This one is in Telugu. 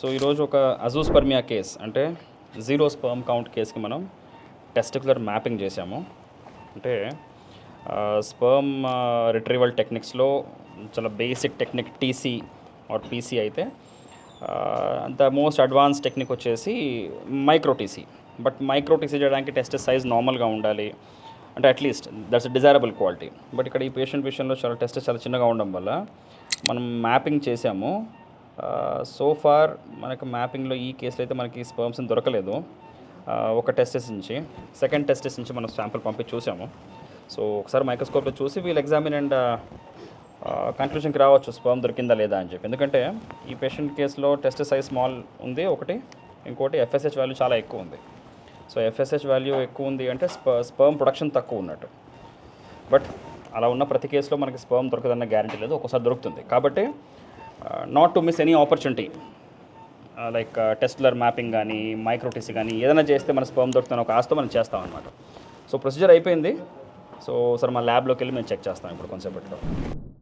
సో ఈరోజు ఒక అజూస్పర్మియా కేస్ అంటే జీరో స్పర్మ్ కౌంట్ కేస్కి మనం టెస్టికులర్ మ్యాపింగ్ చేసాము అంటే స్పర్మ్ రిట్రీవల్ టెక్నిక్స్లో చాలా basic technique TC or PC అయితే ద మోస్ట్ అడ్వాన్స్ టెక్నిక్ వచ్చేసి micro TC. But micro TC చేయడానికి టెస్ట్ సైజ్ నార్మల్గా ఉండాలి. అంటే at least that's desirable quality but ఇక్కడ ఈ పేషెంట్ విషయంలో చాలా టెస్ట్ చాలా చిన్నగా ఉండడం వల్ల మనం మ్యాపింగ్ చేసాము సో ఫార్ మనకు మ్యాపింగ్లో ఈ కేసులో అయితే మనకి స్పర్మ్స్ దొరకలేదు. ఒక టెస్టెస్ నుంచి. సెకండ్ టెస్టెస్ నుంచి మనం శాంపుల్ పంపి చూసాము. సో ఒకసారి మైక్రోస్కోప్లో చూసి వీళ్ళు ఎగ్జామిన్ అండ్ కన్క్లూషన్కి రావచ్చు స్పర్మ్ దొరికిందా లేదా అని చెప్పి. ఎందుకంటే ఈ పేషెంట్ కేసులో టెస్ట్ సైజ్ స్మాల్ ఉంది ఒకటి. ఇంకోటి ఎఫ్ఎస్హెచ్ వాల్యూ చాలా ఎక్కువ ఉంది. సో ఎఫ్ఎస్హెచ్ వాల్యూ ఎక్కువ ఉంది అంటే స్ప స్పర్మ్ ప్రొడక్షన్ తక్కువ ఉన్నట్టు. బట్ అలా ఉన్న ప్రతి కేసులో మనకి స్పర్మ్ దొరకదన్న గ్యారంటీ లేదు. ఒక్కోసారి దొరుకుతుంది. కాబట్టి not to miss any opportunity like testicular mapping కానీ మైక్రోటీసీ కానీ ఏదైనా చేస్తే మన స్పర్మ్ దొరుకుతున్న ఒక ఆస్తో మనం చేస్తాం అనమాట సో ప్రొసీజర్ అయిపోయింది. సో సార్ మా ల్యాబ్లోకి వెళ్ళి మేము చెక్ చేస్తాం ఇప్పుడు కొంచెంసేపట్లో